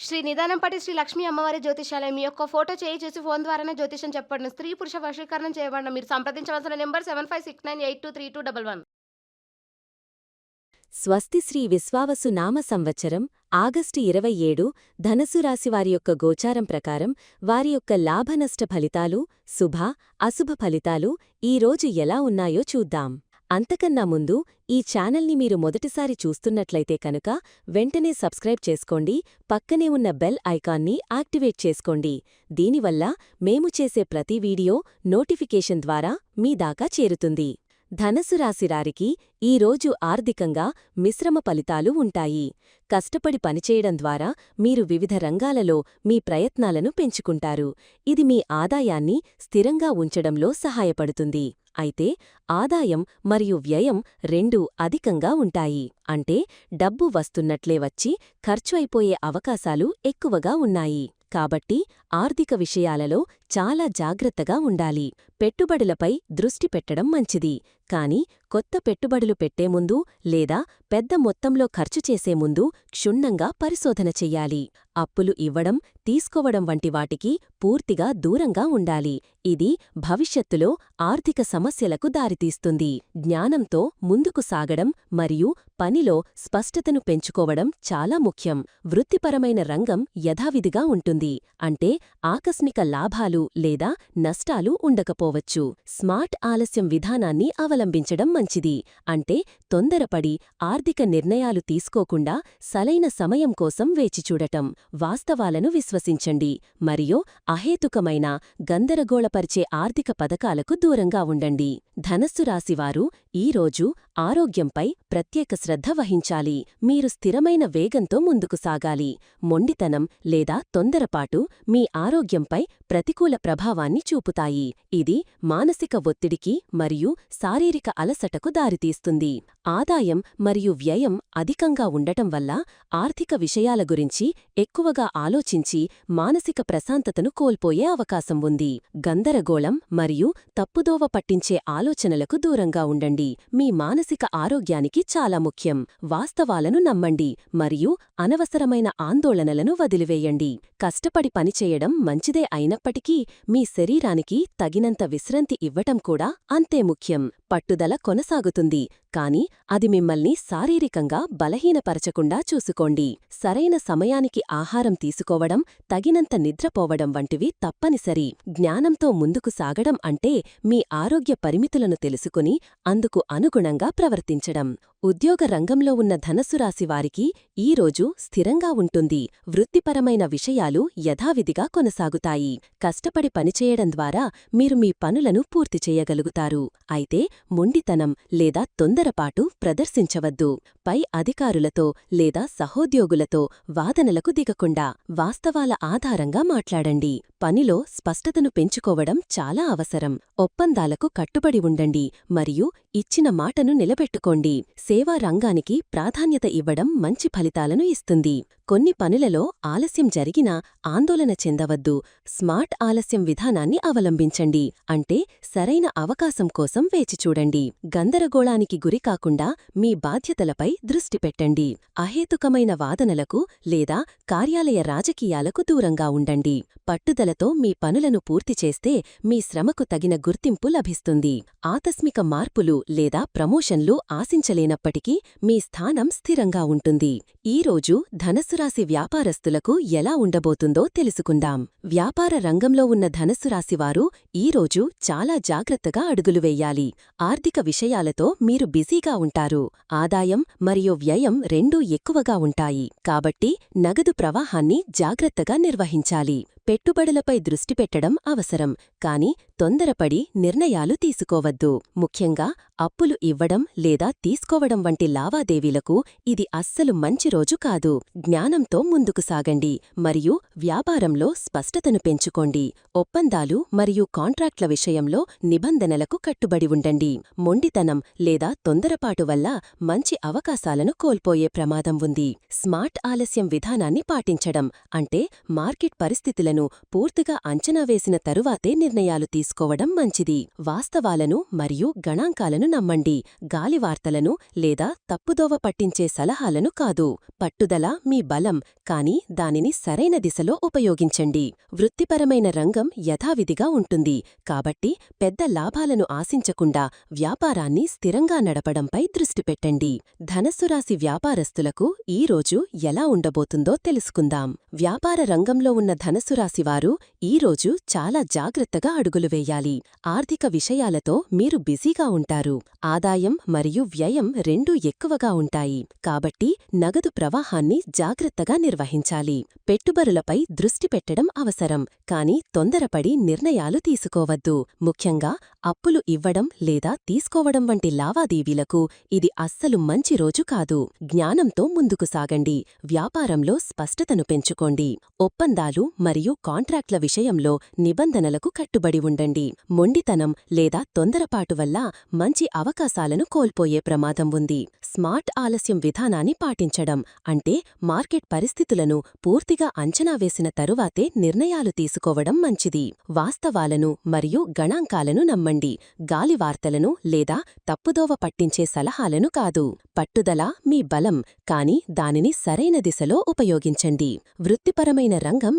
శ్రీ నిదానంపాటి శ్రీ లక్ష్మీ అమ్మవారి జ్యోతిషాలయం మీ యొక్క ఫోటో చేయి చేసి ఫోన్ ద్వారానే జ్యోతిషం చెప్పండి. స్త్రీ పురుష వశీకరణం చేయబడిన మీరు సంప్రదించవలసిన number seven five six nine eight two three two double one. స్వస్తి శ్రీ విశ్వావసు నామ సంవత్సరం ఆగస్టు ఇరవై ఏడు ధనసు రాశివారి యొక్క గోచారం ప్రకారం వారి యొక్క లాభనష్ట ఫలితాలు శుభ అశుభ ఫలితాలు ఈ రోజు ఎలా ఉన్నాయో చూద్దాం. అంతకన్నా ముందు ఈ ఛానల్ని మీరు మొదటిసారి చూస్తున్నట్లయితే కనుక వెంటనే సబ్స్క్రైబ్ చేసుకోండి పక్కనే ఉన్న బెల్ ఐకాన్ని యాక్టివేట్ చేసుకోండి. దీనివల్ల మేము చేసే ప్రతి వీడియో నోటిఫికేషన్ ద్వారా మీ దాకా చేరుతుంది. ధనసు రాశిరారికి ఈ రోజు ఆర్థికంగా మిశ్రమ ఫలితాలు ఉంటాయి. కష్టపడి పనిచేయడం ద్వారా మీరు వివిధ రంగాలలో మీ ప్రయత్నాలను పెంచుకుంటారు. ఇది మీ ఆదాయాన్ని స్థిరంగా ఉంచడంలో సహాయపడుతుంది. అయితే ఆదాయం మరియు వ్యయం రెండూ అధికంగా ఉంటాయి. అంటే డబ్బు వస్తున్నట్లే వచ్చి ఖర్చు అయిపోయే అవకాశాలు ఎక్కువగా ఉన్నాయి. కాబట్టి ఆర్థిక విషయాలలో చాలా జాగ్రత్తగా ఉండాలి. పెట్టుబడులపై దృష్టి పెట్టడం మంచిది. కాని కొత్త పెట్టుబడులు పెట్టే ముందు లేదా పెద్ద మొత్తంలో ఖర్చు చేసే ముందు క్షుణ్ణంగా పరిశోధన చెయ్యాలి. అప్పులు ఇవ్వడం తీసుకోవడం వంటి వాటికి పూర్తిగా దూరంగా ఉండాలి. ఇది భవిష్యత్తులో ఆర్థిక సమస్యలకు దారితీస్తుంది. జ్ఞానంతో ముందుకు సాగడం మరియు పనిలో స్పష్టతను పెంచుకోవడం చాలా ముఖ్యం. వృత్తిపరమైన రంగం యథావిధిగా ఉంటుంది. అంటే ఆకస్మిక లాభాలు లేదా నష్టాలు ఉండకపోవచ్చు. స్మార్ట్ ఆలస్యం విధానాన్ని అవలంబించడం మంచిది. అంటే తొందరపడి ఆర్థిక నిర్ణయాలు తీసుకోకుండా సలైన సమయం కోసం వేచిచూడటం వాస్తవాలను విశ్వసించండి. మరియు అహేతుకమైన గందరగోళపరిచే ఆర్థిక పథకాలకు దూరంగా ఉండండి. ధనస్సు రాశివారు ఈరోజు ఆరోగ్యంపై ప్రత్యేక శ్రద్ధ వహించాలి. మీరు స్థిరమైన వేగంతో ముందుకు సాగాలి. మొండితనం లేదా తొందరపాటు మీ ఆరోగ్యంపై ప్రతికూల ప్రభావాన్ని చూపుతాయి. ఇది మానసిక ఒత్తిడికి మరియు శారీరక అలసటకు దారితీస్తుంది. ఆదాయం మరియు వ్యయం అధికంగా ఉండటం వల్ల ఆర్థిక విషయాల గురించి ఎక్కువగా ఆలోచించి మానసిక ప్రశాంతతను కోల్పోయే అవకాశం ఉంది. గందరగోళం మరియు తప్పుదోవ పట్టించే ఆలోచనలకు దూరంగా ఉండండి. మీ మానసిక ఆరోగ్యానికి చాలా ముఖ్యం. వాస్తవాలను నమ్మండి మరియు అనవసరమైన ఆందోళనలను వదిలివేయండి. కష్టపడి పనిచేయడం మంచిదే అయినప్పటికీ మీ శరీరానికి తగినంత విశ్రాంతి ఇవ్వటం కూడా అంతే ముఖ్యం. పట్టుదల కొనసాగుతుంది కాని అది మిమ్మల్ని శారీరకంగా బలహీనపరచకుండా చూసుకోండి. సరైన సమయానికి ఆహారం తీసుకోవడం తగినంత నిద్రపోవడం వంటివి తప్పనిసరి. జ్ఞానంతో ముందుకు సాగడం అంటే మీ ఆరోగ్య పరిమితులను తెలుసుకుని అందుకు అనుగుణంగా ప్రవర్తించడం. ఉద్యోగ రంగంలో ఉన్న ధనస్సు రాశివారికి ఈరోజు స్థిరంగా ఉంటుంది. వృత్తిపరమైన విషయాలు యథావిధిగా కొనసాగుతాయి. కష్టపడి పనిచేయడం ద్వారా మీరు మీ పనులను పూర్తి చేయగలుగుతారు. అయితే మొండితనం లేదా తొందరపాటు ప్రదర్శించవద్దు. పై అధికారులతో లేదా సహోద్యోగులతో వాదనలకు దిగకుండా వాస్తవాల ఆధారంగా మాట్లాడండి. పనిలో స్పష్టతను పెంచుకోవడం చాలా అవసరం. ఒప్పందాలకు కట్టుబడి ఉండండి మరియు ఇచ్చిన మాటను నిలబెట్టుకోండి. సేవా రంగానికి ప్రాధాన్యత ఇవ్వడం మంచి ఫలితాలను ఇస్తుంది. కొన్ని పనులలో ఆలస్యం జరిగినా ఆందోళన చెందవద్దు. స్మార్ట్ ఆలస్యం విధానాన్ని అవలంబించండి. అంటే సరైన అవకాశం కోసం వేచిచూడండి గందరగోళానికి గురికాకుండా మీ బాధ్యతలపై దృష్టి పెట్టండి. అహేతుకమైన వాదనలకు లేదా కార్యాలయ రాజకీయాలకు దూరంగా ఉండండి. పట్టుదలతో మీ పనులను పూర్తి చేస్తే మీ శ్రమకు తగిన గుర్తింపు లభిస్తుంది. ఆకస్మిక మార్పులు లేదా ప్రమోషన్లు ఆశించలేనప్పటికీ మీ స్థానం స్థిరంగా ఉంటుంది. ఈరోజు ధనస్సురాశి వ్యాపారస్తులకు ఎలా ఉండబోతుందో తెలుసుకుందాం. వ్యాపార రంగంలో ఉన్న ధనస్సురాశివారు ఈరోజు చాలా జాగ్రత్తగా అడుగులు వేయాలి. ఆర్థిక విషయాలతో మీరు బిజీగా ఉంటారు. ఆదాయం మరియు వ్యయం రెండూ ఎక్కువగా ఉంటాయి. కాబట్టి నగదు ప్రవాహాన్ని జాగ్రత్తగా నిర్వహించాలి. పెట్టుబడులపై దృష్టి పెట్టడం అవసరం కాని తొందరపడి నిర్ణయాలు తీసుకోవద్దు. ముఖ్యంగా అప్పులు ఇవ్వడం లేదా తీసుకోవడం వంటి లావాదేవీలకు ఇది అస్సలు మంచి రోజు కాదు. జ్ఞానంతో ముందుకు సాగండి మరియు వ్యాపారంలో స్పష్టతను పెంచుకోండి. ఒప్పందాలు మరియు కాంట్రాక్ట్ల విషయంలో నిబంధనలకు కట్టుబడి ఉండండి. మొండితనం లేదా తొందరపాటు వల్ల మంచి అవకాశాలను కోల్పోయే ప్రమాదం ఉంది. స్మార్ట్ ఆలస్యం విధానాన్ని పాటించడం అంటే మార్కెట్ పరిస్థితులను పరిస్థితులను పూర్తిగా అంచనా వేసిన తరువాతే నిర్ణయాలు తీసుకోవడం మంచిది. వాస్తవాలను మరియు గణాంకాలను నమ్మండి. గాలివార్తలను లేదా తప్పుదోవ పట్టించే సలహాలను కాదు. పట్టుదల మీ బలం కాని దానిని సరైన దిశలో ఉపయోగించండి. వృత్తిపరమైన రంగం యథావిధిగా ఉంటుంది. కాబట్టి పెద్ద లాభాలను ఆశించకుండా వ్యాపారాన్ని స్థిరంగా నడపడంపై దృష్టి పెట్టండి. ధనస్సు రాశి వ్యాపారస్తులకు ఈ రోజు ఎలా ఉండబోతుందో తెలుసుకుందాం. వ్యాపార రంగంలో ఉన్న ధనస్సు రాశివారు ఈ రోజు చాలా జాగ్రత్తగా అడుగులు వేయాలి. ఆర్థిక విషయాలతో మీరు బిజీగా ఉంటారు. ఆదాయం మరియు వ్యయం రెండూ ఎక్కువగా ఉంటాయి. కాబట్టి నగదు ప్రవాహాన్ని జాగ్రత్తగా నిర్వహించాలి. పెట్టుబడులపై దృష్టి పెట్టడం అవసరం. కాని తొందరపడి నిర్ణయాలు తీసుకోవద్దు. ముఖ్యంగా అప్పులు ఇవ్వడం లేదా తీసుకోవడం వంటి లావాదేవీలకు ఇది అస్సలు మంచి రోజు కాదు. జ్ఞానంతో ముందుకు సాగండి. వ్యాపారంలో స్పష్టతను పెంచుకోండి. ఒప్పందాలు మరియు కాంట్రాక్ట్ల విషయంలో నిబంధనలకు కట్టుబడి ఉండండి. మొండితనం లేదా తొందరపాటు వల్ల మంచి అవకాశాలను కోల్పోయే ప్రమాదం ఉంది. స్మార్ట్ ఆలస్యం విధానాన్ని పాటించడం అంటే మార్కెట్ పరిస్థితులను పూర్తిగా అంచనా వేసిన తరువాతే నిర్ణయాలు తీసుకోవడం మంచిది. వాస్తవాలను మరియు గణాంకాలను నమ్మండి. గాలి వార్తలను లేదా తప్పుదోవ పట్టించే సలహాలను కాదు. పట్టుదల మీ బలం కాని దానిని సరైన దిశలో ఉపయోగించండి. వృత్తిపరమైన రంగం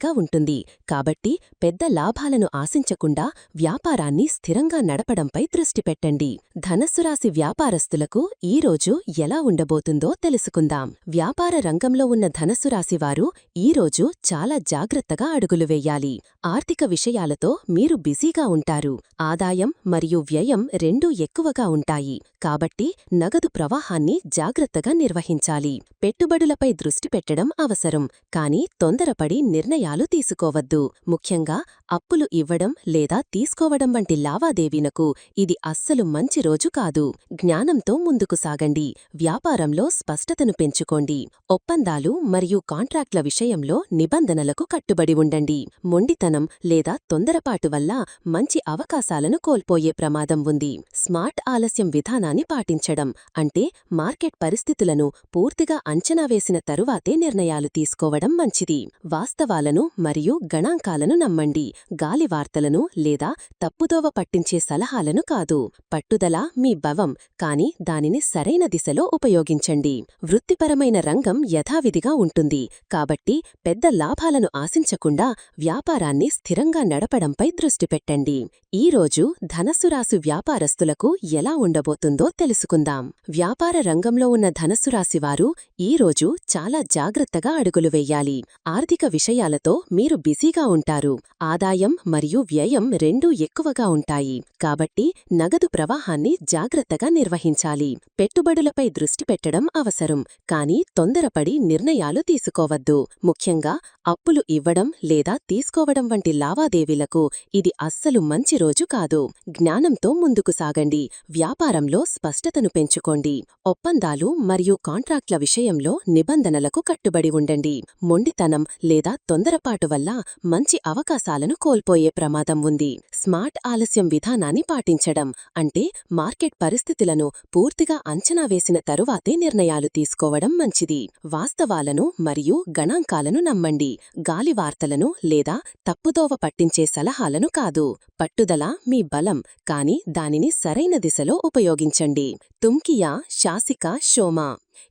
యథావిధిగా ఉంటుంది. కాబట్టి పెద్ద లాభాలను ఆశించకుండా వ్యాపారాన్ని స్థిరంగా నడపడంపై దృష్టి పెట్టండి. ధనస్సురాశి వ్యాపారస్తులకు ఈ రోజు ఎలా ఉండబోతుందో తెలుసుకుందాం. వ్యాపార రంగంలో ఉన్న ధనస్సురాశివారు ఈ రోజు చాలా జాగ్రత్తగా అడుగులు వేయాలి. ఆర్థిక విషయాలతో మీరు బిజీగా ఉంటారు. ఆదాయం మరియు వ్యయం రెండూ ఎక్కువగా ఉంటాయి. కాబట్టి నగదు ప్రవాహాన్ని జాగ్రత్తగా నిర్వహించాలి. పెట్టుబడులపై దృష్టి పెట్టడం అవసరం. కాని తొందరపడి నిర్ణయాలు తీసుకోవద్దు. ముఖ్యంగా అప్పులు ఇవ్వడం లేదా తీసుకోవడం వంటి లావాదేవీనకు ఇది అస్సలు మంచి రోజు కాదు. జ్ఞానంతో ముందుకు సాగండి. వ్యాపారంలో స్పష్టతను పెంచుకోండి. ఒప్పందాలు మరియు కాంట్రాక్ట్ల విషయంలో నిబంధనలకు కట్టుబడి ఉండండి. మొండితనం లేదా తొందరపాటు వల్ల మంచి అవకాశాలను కోల్పోయే ప్రమాదం ఉంది. స్మార్ట్ ఆలస్యం విధానాన్ని పాటించడం అంటే మార్కెట్ పరిస్థితులను పూర్తిగా అంచనా వేసిన తరువాతే నిర్ణయాలు తీసుకోవడం మంచిది. వాస్తవాలను మరియు గణాంకాలను నమ్మండి. గాలి వార్తలను లేదా తప్పుదోవ పట్టించే సలహాలను కాదు. పట్టుదల మీ భవం కాని దానిని సరైన దిశలో ఉపయోగించండి. వృత్తిపరమైన రంగం యథావిధిగా ఉంటుంది. కాబట్టి పెద్ద లాభాలను ఆశించకుండా వ్యాపారాన్ని స్థిరంగా నడపడంపై దృష్టి పెట్టండి. ఈ రోజు ధనస్సు రాశి వ్యాపారస్తులకు ఎలా ఉండబోతుందో తెలుసుకుందాం. వ్యాపార రంగంలో ఉన్న ధనస్సు రాశివారు ఈ రోజు చాలా జాగ్రత్తగా అడుగులు వెయ్యాలి ఆర్థిక విషయాలతో మీరు బిజీగా ఉంటారు. ఆదా మరియు వ్యయం రెండూ ఎక్కువగా ఉంటాయి. కాబట్టి నగదు ప్రవాహాన్ని జాగ్రత్తగా నిర్వహించాలి. పెట్టుబడులపై దృష్టి పెట్టడం అవసరం. కాని తొందరపడి నిర్ణయాలు తీసుకోవద్దు. ముఖ్యంగా అప్పులు ఇవ్వడం లేదా తీసుకోవడం వంటి లావాదేవీలకు ఇది అస్సలు మంచి రోజు కాదు. జ్ఞానంతో ముందుకు సాగండి. వ్యాపారంలో స్పష్టతను పెంచుకోండి. ఒప్పందాలు మరియు కాంట్రాక్ట్ల విషయంలో నిబంధనలకు కట్టుబడి ఉండండి. మొండితనం లేదా తొందరపాటు వల్ల మంచి అవకాశాలను కోల్పోయే ప్రమాదం ఉంది. స్మార్ట్ ఆలస్యం విధానాన్ని పాటించడం అంటే మార్కెట్ పరిస్థితులను పూర్తిగా అంచనా వేసిన తరువాతే నిర్ణయాలు తీసుకోవడం మంచిది. వాస్తవాలను మరియు గణాంకాలను నమ్మండి. గాలి వార్తలను లేదా తప్పుదోవ పట్టించే సలహాలను కాదు. పట్టుదల మీ బలం కాని దానిని సరైన దిశలో ఉపయోగించండి. తుంకియా శాసిక శోమా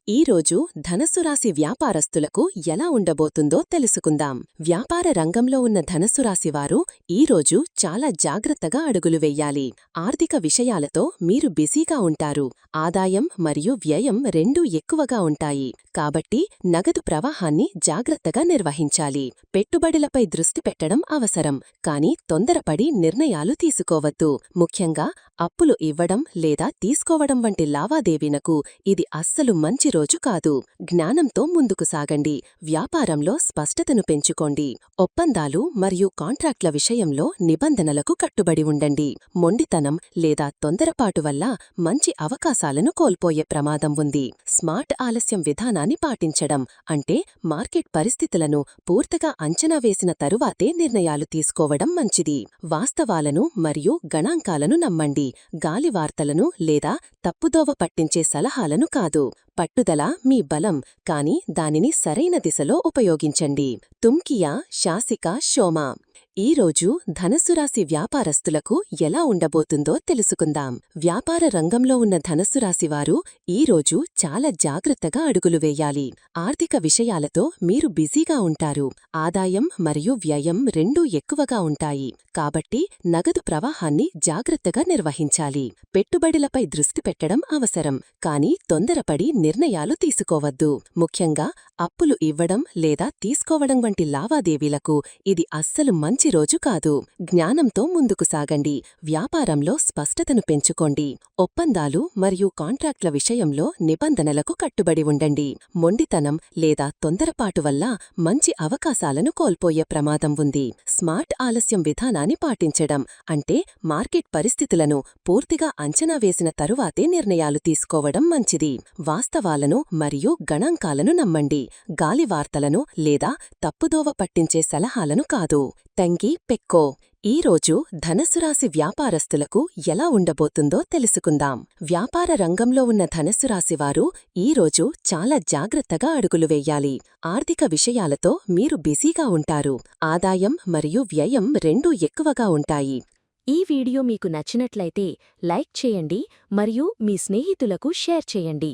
ఈరోజు ధనసురాశి వ్యాపారస్తులకు ఎలా ఉండబోతుందో తెలుసుకుందాం. వ్యాపార రంగంలో ఉన్న ధనస్సు వారు ఈరోజు చాలా జాగ్రత్తగా అడుగులు వెయ్యాలి ఆర్థిక విషయాలతో మీరు బిజీగా ఉంటారు. ఆదాయం మరియు వ్యయం రెండూ ఎక్కువగా ఉంటాయి. కాబట్టి నగదు ప్రవాహాన్ని జాగ్రత్తగా నిర్వహించాలి. పెట్టుబడులపై దృష్టి పెట్టడం అవసరం కాని తొందరపడి నిర్ణయాలు తీసుకోవద్దు. ముఖ్యంగా అప్పులు ఇవ్వడం లేదా తీసుకోవడం వంటి లావాదేవీనకు ఇది అస్సలు మంచి రోజు కాదు. జ్ఞానంతో ముందుకు సాగండి. వ్యాపారంలో స్పష్టతను పెంచుకోండి. ఒప్పందాలు మరియు కాంట్రాక్ట్ల విషయంలో నిబంధనలకు కట్టుబడి ఉండండి. మొండితనం లేదా తొందరపాటు వల్ల మంచి అవకాశాలను కోల్పోయే ప్రమాదం ఉంది. స్మార్ట్ ఆలస్యం విధానాన్ని పాటించడం అంటే మార్కెట్ పరిస్థితులను పూర్తిగా అంచనా వేసిన తరువాతే నిర్ణయాలు తీసుకోవడం మంచిది. వాస్తవాలను మరియు గణాంకాలను నమ్మండి. గాలి వార్తలను లేదా తప్పుదోవ పట్టించే సలహాలను కాదు. పట్టుదల మీ బలం కాని దానిని సరైన దిశలో ఉపయోగించండి. తుంకియా శాసిక షోమా ఈరోజు ధనస్సురాశి వ్యాపారస్తులకు ఎలా ఉండబోతుందో తెలుసుకుందాం. వ్యాపార రంగంలో ఉన్న ధనస్సురాశివారు ఈరోజు చాలా జాగ్రత్తగా అడుగులు వేయాలి. ఆర్థిక విషయాలతో మీరు బిజీగా ఉంటారు. ఆదాయం మరియు వ్యయం రెండూ ఎక్కువగా ఉంటాయి. కాబట్టి నగదు ప్రవాహాన్ని జాగ్రత్తగా నిర్వహించాలి. పెట్టుబడులపై దృష్టి పెట్టడం అవసరం. కాని తొందరపడి నిర్ణయాలు తీసుకోవద్దు. ముఖ్యంగా అప్పులు ఇవ్వడం లేదా తీసుకోవడం వంటి లావాదేవీలకు ఇది అస్సలు మంచి రోజు కాదు. జ్ఞానంతో ముందుకు సాగండి. వ్యాపారంలో స్పష్టతను పెంచుకోండి. ఒప్పందాలు మరియు కాంట్రాక్ట్ల విషయంలో నిబంధనలకు కట్టుబడి ఉండండి. మొండితనం లేదా తొందరపాటు వల్ల మంచి అవకాశాలను కోల్పోయే ప్రమాదం ఉంది. స్మార్ట్ ఆలస్యం విధానాన్ని పాటించడం అంటే మార్కెట్ పరిస్థితులను పూర్తిగా అంచనా వేసిన తరువాతే నిర్ణయాలు తీసుకోవడం మంచిది. వాస్తవాలను మరియు గణాంకాలను నమ్మండి. గాలి వార్తలను లేదా తప్పుదోవ పట్టించే సలహాలను కాదు. తంగి పెక్కో. ఈరోజు ధనస్సురాశి వ్యాపారస్తులకు ఎలా ఉండబోతుందో తెలుసుకుందాం. వ్యాపార రంగంలో ఉన్న ధనసురాశివారు ఈరోజు చాలా జాగ్రత్తగా అడుగులు వెయ్యాలి ఆర్థిక విషయాలతో మీరు బిజీగా ఉంటారు. ఆదాయం మరియు వ్యయం రెండూ ఎక్కువగా ఉంటాయి. ఈ వీడియో మీకు నచ్చినట్లయితే లైక్ చేయండి మరియు మీ స్నేహితులకు షేర్ చేయండి.